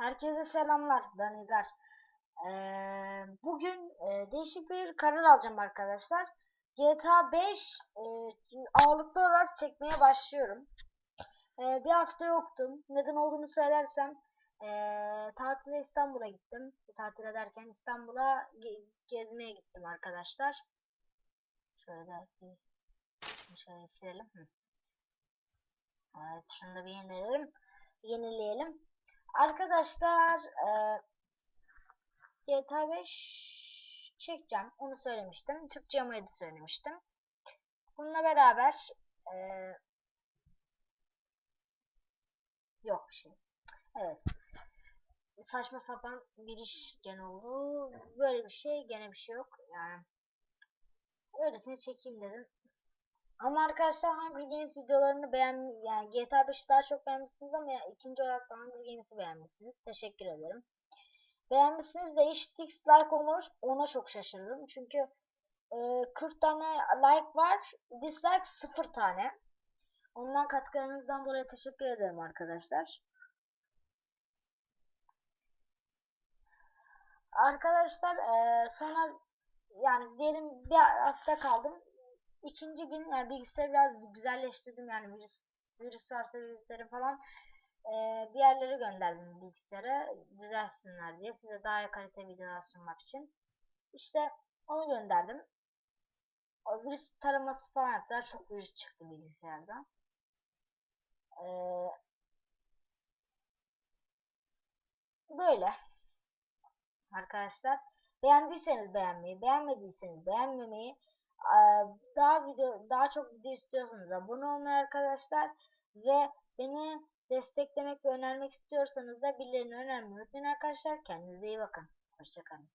Herkese selamlar. Ben İlgar. Ee, bugün e, değişik bir karar alacağım arkadaşlar. GTA 5 e, ağırlıklı olarak çekmeye başlıyorum. E, bir hafta yoktum. Neden olduğunu söylersem e, tatile İstanbul'a gittim. Tatil ederken İstanbul'a ge- gezmeye gittim arkadaşlar. Şöyle bir şöyle silelim. Evet şunu da bir yenileyelim. Yenileyelim. Arkadaşlar e, GTA 5 çekeceğim. Onu söylemiştim. Türkçe amayı söylemiştim. Bununla beraber e, yok bir şey. Evet. Saçma sapan bir iş gene oldu. Böyle bir şey gene bir şey yok. Yani öylesine çekeyim dedim. Ama arkadaşlar Hunger Games videolarını beğen yani GTA 5'i daha çok beğenmişsiniz ama ya, ikinci olarak da Hunger Games'i beğenmişsiniz. Teşekkür ederim. Beğenmişsiniz de eşitlik like olur. Ona çok şaşırdım. Çünkü e, 40 tane like var. Dislike 0 tane. Ondan katkılarınızdan dolayı teşekkür ederim arkadaşlar. Arkadaşlar e, sonra yani diyelim bir hafta kaldım. İkinci gün yani bilgisayarı biraz güzelleştirdim yani virüs, virüs varsa virüsleri falan e, bir yerlere gönderdim bilgisayara düzelsinler diye size daha iyi kalite videolar sunmak için. İşte onu gönderdim. O virüs taraması falan yaptılar. Çok virüs çıktı bilgisayardan. Ee, böyle. Arkadaşlar beğendiyseniz beğenmeyi, beğenmediyseniz beğenmemeyi, daha video daha çok video istiyorsanız abone olmayı arkadaşlar ve beni desteklemek ve önermek istiyorsanız da birilerine önermeyi unutmayın arkadaşlar. Kendinize iyi bakın. Hoşçakalın.